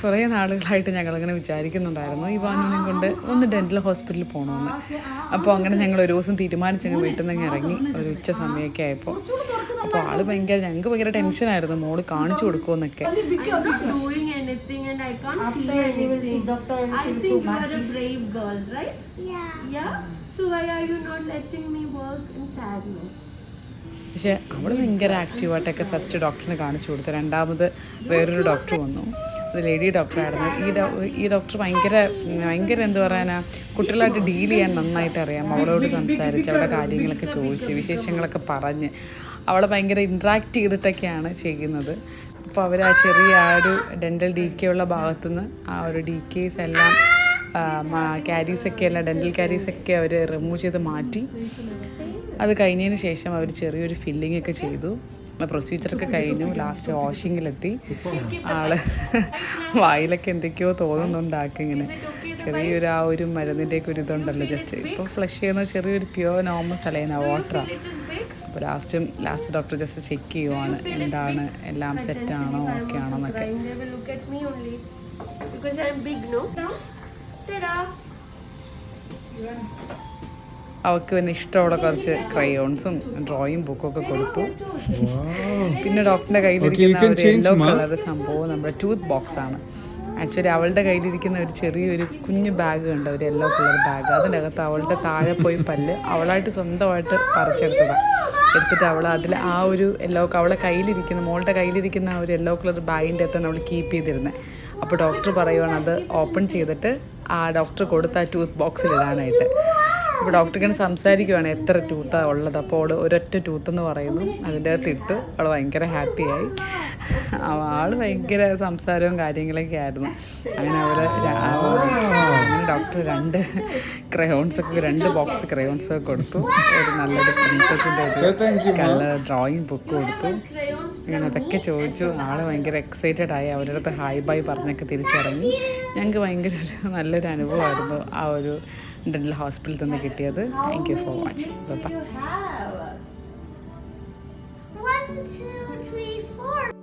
കുറേ നാളുകളായിട്ട് ഞങ്ങളിങ്ങനെ വിചാരിക്കുന്നുണ്ടായിരുന്നു. ഈ വാനുവിനെയും കൊണ്ട് ഒന്ന് ഡെന്റൽ ഹോസ്പിറ്റലിൽ പോകണമെന്ന് അപ്പോൾ അങ്ങനെ ഞങ്ങൾ ഒരു ദിവസം തീരുമാനിച്ചങ്ങ് വീട്ടിൽ നിന്ന് ഇറങ്ങി ഒരു ഉച്ച സമയമൊക്കെ ആയപ്പോൾ അപ്പോൾ ആൾ ഭയങ്കര ഞങ്ങൾക്ക് ഭയങ്കര ടെൻഷനായിരുന്നു മോൾ കാണിച്ചു കൊടുക്കുമെന്നൊക്കെ പക്ഷെ അവൾ ഭയങ്കര ആക്റ്റീവായിട്ടൊക്കെ ഫസ്റ്റ് ഡോക്ടറിനെ കാണിച്ചു കൊടുത്തു. രണ്ടാമത് വേറൊരു ഡോക്ടർ വന്നു. അത് ലേഡി ഡോക്ടറായിരുന്നു ഈ ഡോ ഈ ഡോക്ടർ ഭയങ്കര ഭയങ്കര എന്ത് പറയാനാ കുട്ടികളായിട്ട് ഡീൽ ചെയ്യാൻ നന്നായിട്ട് അറിയാം. അവളോട് സംസാരിച്ച് അവളുടെ കാര്യങ്ങളൊക്കെ ചോദിച്ച് വിശേഷങ്ങളൊക്കെ പറഞ്ഞ്. അവളെ ഭയങ്കര ഇൻട്രാക്ട് ചെയ്തിട്ടൊക്കെയാണ് ചെയ്യുന്നത്. അപ്പോൾ അവർ ആ ചെറിയ ആ ഒരു ഡെന്റൽ ഡി കെ ഉള്ള ഭാഗത്തുനിന്ന് ആ ഒരു ഡി കെസ് എല്ലാം ക്യാരീസൊക്കെ എല്ലാം ഡെന്റൽ ക്യാരീസൊക്കെ അവർ റിമൂവ് ചെയ്ത് മാറ്റി. അത് കഴിഞ്ഞതിന് ശേഷം അവർ ചെറിയൊരു ഫില്ലിംഗ് ഒക്കെ ചെയ്തു. പ്രൊസീജിയറൊക്കെ കഴിഞ്ഞു ലാസ്റ്റ് വാഷിങ്ങിലെത്തി ആൾ വായിലൊക്കെ എന്തൊക്കെയോ തോന്നുന്നുണ്ടാക്കി ഇങ്ങനെ ചെറിയൊരു ആ ഒരു മരുന്നിന്റെയൊക്കെ ഒരു ഇതുണ്ടല്ലോ ജസ്റ്റ് ഇപ്പോൾ ഫ്ലഷ് ചെയ്യുന്ന ചെറിയൊരു പ്യുവർ നോർമൽ സലൈന വാട്ടറാണ് അപ്പോൾ ലാസ്റ്റും ലാസ്റ്റ് ഡോക്ടർ ജസ്റ്റ് ചെക്ക് ചെയ്യുവാണ് എന്താണ് എല്ലാം സെറ്റാണോ ഓക്കെ ആണോ എന്നൊക്കെ. Because I'm big, no? Ta-da! അവൾക്ക് പിന്നെ ഇഷ്ടമുള്ള കുറച്ച് ക്രയോൺസും ഡ്രോയിങ് ബുക്കും ഒക്കെ കൊടുത്തു. പിന്നെ ഡോക്ടറിന്റെ കയ്യിലിരിക്കുന്ന ഒരു യെല്ലോ. കളർ സംഭവം നമ്മുടെ ടൂത്ത് ബോക്സ് ആണ്. ആക്ച്വലി അവളുടെ കയ്യിലിരിക്കുന്ന ഒരു ചെറിയൊരു കുഞ്ഞു ബാഗ് ഉണ്ട് ഒരു യെല്ലോ കളർ ബാഗ് അതിനകത്ത് അവളുടെ താഴെ പോയി പല്ല് അവളായിട്ട് സ്വന്തമായിട്ട് പറിച്ചെടുത്തതാണ് എടുത്തിട്ട് അവൾ അതിൽ ആ ഒരു യെല്ലോ അവളെ കയ്യിലിരിക്കുന്ന മോളുടെ കയ്യിലിരിക്കുന്ന ആ ഒരു യെല്ലോ കളർ ബാഗിന്റെ അകത്താണ് അവൾ കീപ്പ് ചെയ്തിരുന്നത് അപ്പോൾ ഡോക്ടർ പറയുവാണ് അത് ഓപ്പൺ ചെയ്തിട്ട് ആ ഡോക്ടർ കൊടുത്ത ആ ടൂത്ത് ബോക്സിൽ ഇടാനായിട്ട്. അപ്പോൾ ഡോക്ടർ ഇങ്ങനെ സംസാരിക്കുവാണ് എത്ര ടൂത്താണ് ഉള്ളത്. അപ്പോൾ അവൾ ഒരൊറ്റ ടൂത്ത് എന്ന് പറയുന്നു. അതിന്റെ അകത്ത് ഇട്ട്. അവൾ ഭയങ്കര ഹാപ്പിയായി ആൾ ഭയങ്കര സംസാരവും കാര്യങ്ങളൊക്കെ ആയിരുന്നു. അങ്ങനെ അവർ അങ്ങനെ ഡോക്ടർ രണ്ട് ക്രയോൺസൊക്കെ രണ്ട് ബോക്സ് ക്രയോൺസ് ഒക്കെ കൊടുത്തു. ഒരു നല്ലൊരു പ്രിൻസസിന്റെ ഒരു കളർ ഡ്രോയിങ് ബുക്ക് കൊടുത്തു. അങ്ങനെ അതൊക്കെ ചോദിച്ചു. ആൾ ഭയങ്കര എക്സൈറ്റഡ് ആയി. അവരുടെ അടുത്ത് ഹായ് ബൈ പറഞ്ഞൊക്കെ തിരിച്ചിറങ്ങി ഞങ്ങൾക്ക് ഭയങ്കര ഒരു നല്ലൊരു അനുഭവമായിരുന്നു ആ ഒരു ഡെന്റൽ ഹോസ്പിറ്റലിൽ നിന്ന് കിട്ടിയത്. Thank you for watching bye